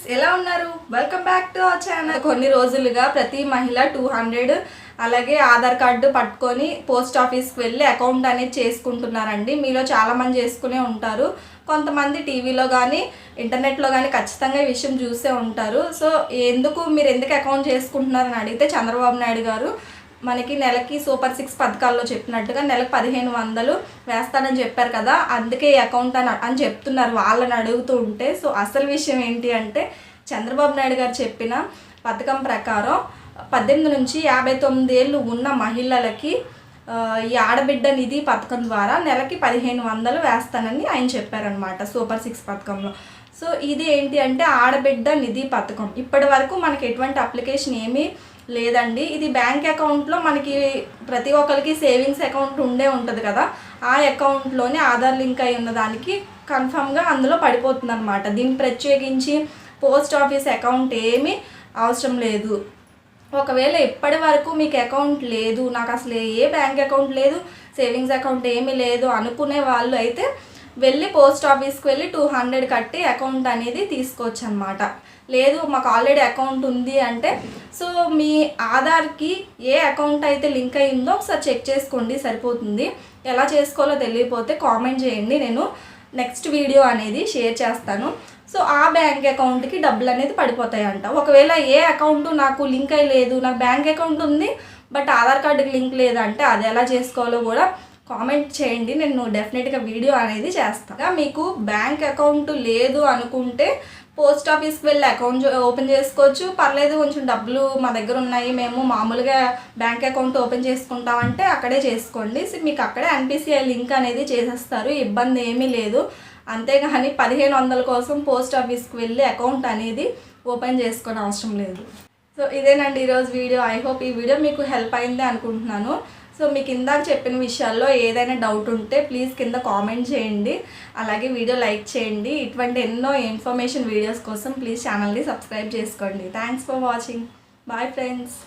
Friends ఎలా ఉన్నారు? Welcome back to our channel కొన్ని రోజులుగా ప్రతి మహిళ టూ హండ్రెడ్ అలాగే ఆధార్ కార్డు పట్టుకొని పోస్ట్ ఆఫీస్కి వెళ్ళి అకౌంట్ అనేది చేసుకుంటున్నారండి. మీలో చాలామంది చేసుకునే ఉంటారు. కొంతమంది టీవీలో కానీ ఇంటర్నెట్లో కానీ ఖచ్చితంగా ఈ విషయం చూసే ఉంటారు. సో ఎందుకు మీరు ఎందుకు అకౌంట్ చేసుకుంటున్నారని అడిగితే చంద్రబాబు నాయుడు గారు. మనకి నెలకి సూపర్ సిక్స్ పథకాల్లో చెప్పినట్టుగా నెలకు పదిహేను వందలు వేస్తానని చెప్పారు కదా అందుకే అకౌంట్ అని అని చెప్తున్నారు. వాళ్ళని అడుగుతూ ఉంటే సో అసలు విషయం ఏంటి అంటే చంద్రబాబు నాయుడు గారు చెప్పిన పథకం ప్రకారం పద్దెనిమిది నుంచి యాభై తొమ్మిది ఏళ్ళు ఉన్న మహిళలకి ఈ ఆడబిడ్డ నిధి పథకం ద్వారా నెలకి పదిహేను వందలు వేస్తానని ఆయన చెప్పారనమాట సూపర్ సిక్స్ పథకంలో. సో ఇది ఏంటి అంటే ఆడబిడ్డ నిధి పథకం. ఇప్పటి వరకు మనకి ఎటువంటి అప్లికేషన్ ఏమీ లేదండి. ఇది బ్యాంక్ అకౌంట్లో మనకి ప్రతి ఒక్కరికి సేవింగ్స్ అకౌంట్ ఉండే ఉంటుంది కదా ఆ అకౌంట్లోనే ఆధార్ లింక్ అయి ఉన్న దానికి కన్ఫామ్గా అందులో పడిపోతుంది అనమాట దీన్ని ప్రత్యేకించి పోస్ట్ ఆఫీస్ అకౌంట్ ఏమీ అవసరం లేదు. ఒకవేళ ఇప్పటి వరకు మీకు అకౌంట్ లేదు నాకు అసలు ఏ బ్యాంక్ అకౌంట్ లేదు సేవింగ్స్ అకౌంట్ ఏమీ లేదు అనుకునే వాళ్ళు అయితే వెళ్ళి పోస్ట్ ఆఫీస్కి వెళ్ళి టూ హండ్రెడ్ కట్టి అకౌంట్ అనేది తీసుకోవచ్చు అనమాట లేదు మాకు ఆల్రెడీ అకౌంట్ ఉంది అంటే సో మీ ఆధార్కి ఏ అకౌంట్ అయితే లింక్ అయిందో ఒకసారి చెక్ చేసుకోండి సరిపోతుంది. ఎలా చేసుకోవాలో తెలియకపోతే కామెంట్ చేయండి. నేను నెక్స్ట్ వీడియో అనేది షేర్ చేస్తాను. సో ఆ బ్యాంక్ అకౌంట్కి డబ్బులు అనేది పడిపోతాయంట. ఒకవేళ ఏ అకౌంట్ నాకు లింక్ అయి లేదు నాకు బ్యాంక్ అకౌంట్ ఉంది బట్ ఆధార్ కార్డుకి లింక్ లేదంటే అది ఎలా చేసుకోవాలో కూడా కామెంట్ చేయండి. నేను డెఫినెట్గా వీడియో అనేది చేస్తాను. మీకు బ్యాంక్ అకౌంట్ లేదు అనుకుంటే పోస్ట్ ఆఫీస్కి వెళ్ళి అకౌంట్ ఓపెన్ చేసుకోవచ్చు. పర్లేదు కొంచెం డబ్బులు మా దగ్గర ఉన్నాయి. మేము మామూలుగా బ్యాంక్ అకౌంట్ ఓపెన్ చేసుకుంటామంటే అక్కడే చేసుకోండి. సో మీకు అక్కడే ఎన్పిసిఐ లింక్ అనేది చేసేస్తారు. ఇబ్బంది ఏమీ లేదు. అంతేగాని పదిహేను వందల కోసం పోస్ట్ ఆఫీస్కి వెళ్ళి అకౌంట్ అనేది ఓపెన్ చేసుకోవడం అవసరం లేదు. సో ఇదేనండి ఈరోజు వీడియో. ఐ హోప్ ఈ వీడియో మీకు హెల్ప్ అయింది అనుకుంటున్నాను. సో మీకు ఇందాక చెప్పిన విషయాల్లో ఏదైనా డౌట్ ఉంటే ప్లీజ్ కింద కామెంట్ చేయండి. అలాగే వీడియో లైక్ చేయండి. ఇటువంటి ఎన్నో ఇన్ఫర్మేషన్ వీడియోస్ కోసం ప్లీజ్ ఛానల్ని సబ్స్క్రైబ్ చేసుకోండి. Thanks for watching bye friends